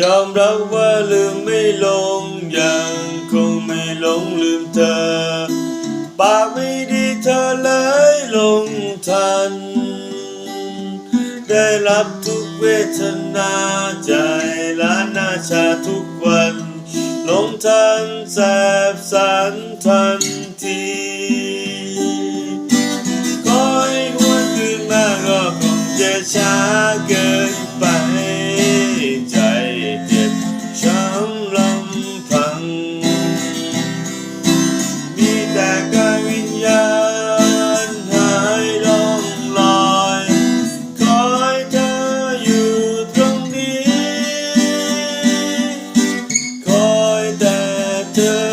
ยอมรับว่าลืมไม่ลง ยังคงไม่หลงลืมเธอ ปากไม่ดีเธอเลยลงทัน ได้รับทุกเวทนาใจล้านนาชาทุกวันหลงทันแสบสันทันทีคอยหวนคืนมาก็คงจะช้าเกิน แ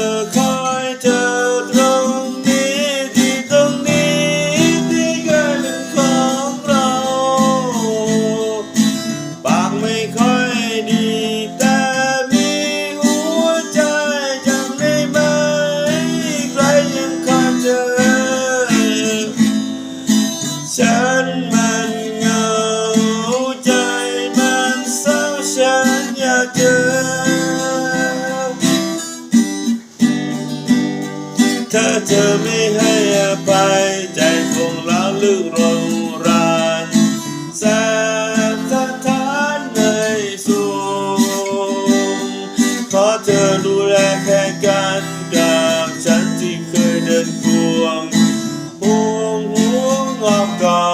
เธอไม่ให้อภัยใจคงล้างลึกรงรานแสะท้านในสูงขอเธอดูแลแค่กันกับฉันที่เคยเดินควงห่วงห่วงออกกอ